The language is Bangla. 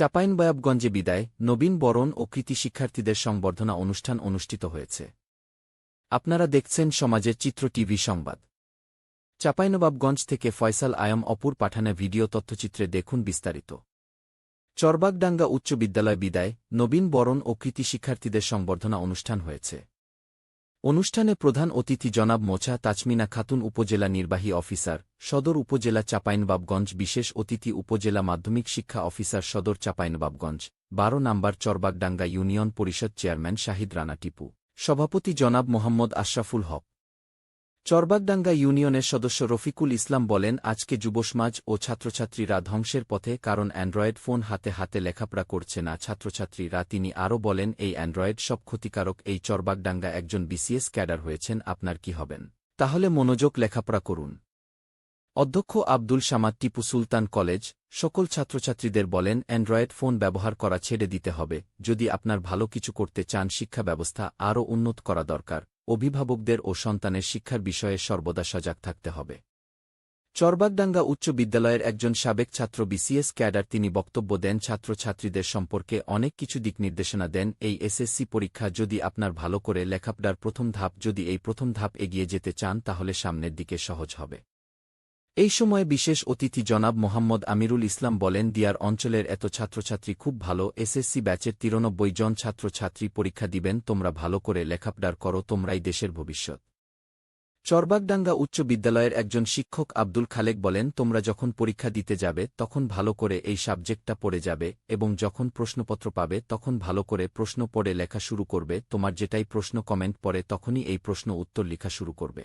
চাঁপাইনবায়াবগঞ্জে বিদায়, নবীন বরণ ও কৃতি শিক্ষার্থীদের সংবর্ধনা অনুষ্ঠান অনুষ্ঠিত হয়েছে। আপনারা দেখছেন সমাজের চিত্র টিভি সংবাদ। চাপাইনবাবগঞ্জ থেকে ফয়সাল আয়ম অপুর পাঠানে ভিডিও তথ্যচিত্রে দেখুন বিস্তারিত। চরবাগডাঙ্গা উচ্চ বিদ্যালয় বিদায়, নবীন বরণ ও কৃতি শিক্ষার্থীদের সংবর্ধনা অনুষ্ঠান হয়েছে। অনুষ্ঠানে প্রধান অতিথি জনাব মোছা তাজমিনা খাতুন উপজেলা নির্বাহী অফিসার, সদর উপজেলা চাপাইনবাবগঞ্জ, বিশেষ অতিথি উপজেলা মাধ্যমিক শিক্ষা অফিসার, সদর চাপাইনবাবগঞ্জ, বারো নম্বর চরবাগডাঙ্গা ইউনিয়ন পরিষদ চেয়ারম্যান শাহিদ রানা টিপু। সভাপতি জনাব মোহাম্মদ আশরাফুল হক। চরবাগডাঙ্গা ইউনিয়নের সদস্য রফিকুল ইসলাম বলেন, আজকে যুবসমাজ ও ছাত্রছাত্রীরা ধ্বংসের পথে, কারণ অ্যান্ড্রয়েড ফোন হাতে হাতে লেখাপড়া করছে না। ছাত্রছাত্রীরা, তিনি আরও বলেন, এই অ্যান্ড্রয়েড সব ক্ষতিকারক। এই চরবাগডাঙ্গা একজন বিসিএস ক্যাডার হয়েছেন, আপনার কি হবেন? তাহলে মনোযোগ লেখাপড়া করুন। অধ্যক্ষ আব্দুল সামাদ টিপু সুলতান কলেজ, সকল ছাত্রছাত্রীদের বলেন, অ্যান্ড্রয়েড ফোন ব্যবহার করা ছেড়ে দিতে হবে, যদি আপনার ভালো কিছু করতে চান শিক্ষা ব্যবস্থা আরও উন্নত করা দরকার, অভিভাবকদের ও সন্তানের শিক্ষার বিষয়ে সর্বদা সজাগ থাকতে হবে। চরবাগডাঙ্গা উচ্চ বিদ্যালয়ের একজন সাবেক ছাত্র বিসিএস ক্যাডার তিনি বক্তব্য দেন, ছাত্রছাত্রীদের সম্পর্কে অনেক কিছু দিক নির্দেশনা দেন, এই এসএসসি পরীক্ষা যদি আপনার ভালো করে লেখাপড়ার প্রথম ধাপ, যদি এই প্রথম ধাপ এগিয়ে যেতে চান তাহলে সামনের দিকে সহজ হবে। এই সময়ে বিশেষ অতিথি জনাব মোহাম্মদ আমিরুল ইসলাম বলেন, দিয়ার অঞ্চলের এত ছাত্রছাত্রী খুব ভালো, এসএসসি ব্যাচের তিরানব্বই জন ছাত্রছাত্রী পরীক্ষা দিবেন, তোমরা ভালো করে লেখাপড়ার করো, তোমরাই দেশের ভবিষ্যৎ। চরবাগডাঙ্গা উচ্চ বিদ্যালয়ের একজন শিক্ষক আব্দুল খালেক বলেন, তোমরা যখন পরীক্ষা দিতে যাবে, তখন ভালো করে এই সাবজেক্টটা পড়ে যাবে এবং যখন প্রশ্নপত্র পাবে, তখন ভালো করে প্রশ্ন পড়ে লেখা শুরু করবে, তোমার যেটাই প্রশ্ন কমেন্ট পড়ে, তখনই এই প্রশ্ন উত্তর লেখা শুরু করবে।